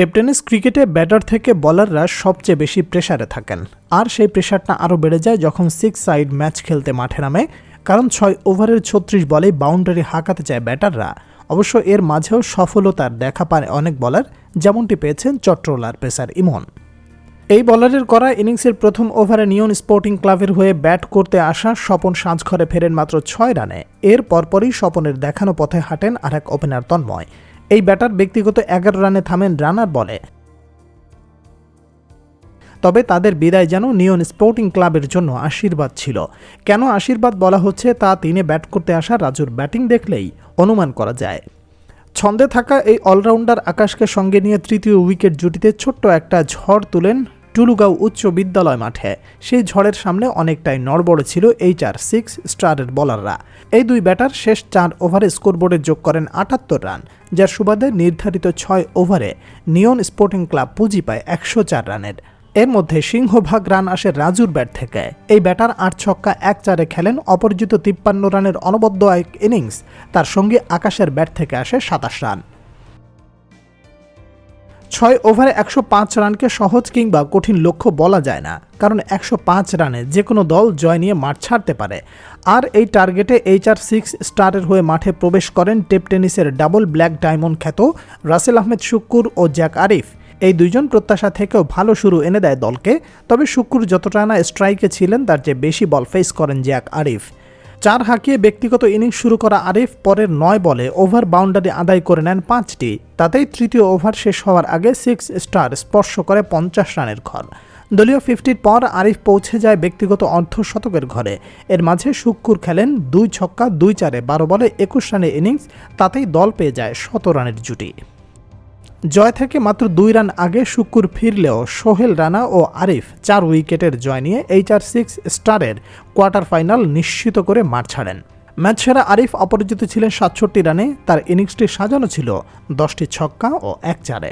Tape tennis ক্রিকেটে batter থেকে বলাররা সবচেয়ে বেশি প্রেসারে থাকেন। আর সেই প্রেসারটা আরও বেড়ে যায় যখন সিক্স সাইড ম্যাচ খেলতে মাঠে নামে, কারণ ছয় ওভারের ছত্রিশ বলেই বাউন্ডারি হাঁকাতে চায় ব্যাটাররা। অবশ্য এর মাঝেও সফলতার দেখা পায় অনেক বলার, যেমনটি পেয়েছেন চট্টলার পেসার ইমন। এই বলারের করা ইনিংসের প্রথম ওভারে নিয়ন স্পোর্টিং ক্লাবের হয়ে ব্যাট করতে আসা স্বপন সাঁঝঘরে ফেরেন মাত্র ছয় রানে। এর পরপরই স্বপনের দেখানো পথে হাঁটেন আর এক ওপেনার তন্ময়। এই ব্যাটার ব্যক্তিগত এগারো রানে থামেন রানার বলে। তবে তাদের বিদায় যেন নিয়ন স্পোর্টিং ক্লাবের জন্য আশীর্বাদ ছিল। কেন আশীর্বাদ বলা হচ্ছে তা তিনি ব্যাট করতে আসা রাজুর ব্যাটিং দেখলেই অনুমান করা যায়। ছন্দে থাকা এই অলরাউন্ডার আকাশকে সঙ্গে নিয়ে তৃতীয় উইকেট জুটিতে ছোট্ট একটা ঝড় তুলেন টুলুগাঁও উচ্চ বিদ্যালয় মাঠে। সেই ঝড়ের সামনে অনেকটাই নড়বড়ে ছিল এই চার সিক্স স্টারের বলাররা। এই দুই ব্যাটার শেষ চার ওভারে স্কোরবোর্ডে যোগ করেন আটাত্তর রান, যার সুবাদে নির্ধারিত ছয় ওভারে নিয়ন স্পোর্টিং ক্লাব পুঁজি পায় একশো চার রানের। এর মধ্যে সিংহভাগ রান আসে রাজুর ব্যাট থেকে। এই ব্যাটার আট ছক্কা, এক চারে খেলেন অপরাজিত তিপ্পান্ন রানের অনবদ্য এক ইনিংস। তার সঙ্গে আকাশের ব্যাট থেকে আসে সাতাশ রান। ছয় ওভারে একশো পাঁচ রানকে সহজ কিংবা কঠিন লক্ষ্য বলা যায় না, কারণ একশো পাঁচ রানে যে কোনো দল জয় নিয়ে মাঠ ছাড়তে পারে। আর এই টার্গেটে এইচ আর সিক্স স্টারের হয়ে মাঠে প্রবেশ করেন টেপ টেনিসের ডাবল ব্ল্যাক ডায়মন্ড খ্যাত রাসেল আহমেদ শুক্কুর ও জ্যাক আরিফ। এই দুইজন প্রত্যাশা থেকেও ভালো শুরু এনে দেয় দলকে, তবে শুক্কুর যতটা না স্ট্রাইকে ছিলেন, তার চেয়ে বেশি বল ফেস করেন জ্যাক আরিফ। চার হাঁকিয়ে ব্যক্তিগত ইনিংস শুরু করা আরিফ পরের নয় বলে ওভার বাউন্ডারি আদায় করে নেন পাঁচটি। তাতেই তৃতীয় ওভার শেষ হওয়ার আগে সিক্স স্টার স্পর্শ করে পঞ্চাশ রানের ঘর। দলীয় ফিফটির পর আরিফ পৌঁছে যায় ব্যক্তিগত অর্ধশতকের ঘরে। এর মাঝে শুক্কুর খেলেন দুই ছক্কা, দুই চারে বারো বলে একুশ রানের ইনিংস, তাতেই দল পেয়ে যায় শত রানের জুটি। জয় থেকে মাত্র দুই রান আগে শুক্কুর ফিরলেও সোহেল রানা ও আরিফ চার উইকেটের জয় নিয়ে এইচ আর সিক্স স্টারের কোয়ার্টার ফাইনাল নিশ্চিত করে মাঠ ছাড়েন। ম্যাচ সেরা আরিফ অপরাজিত ছিলেন সাতষট্টি রানে, তার ইনিংসটি সাজানো ছিল দশটি ছক্কা ও এক চারে।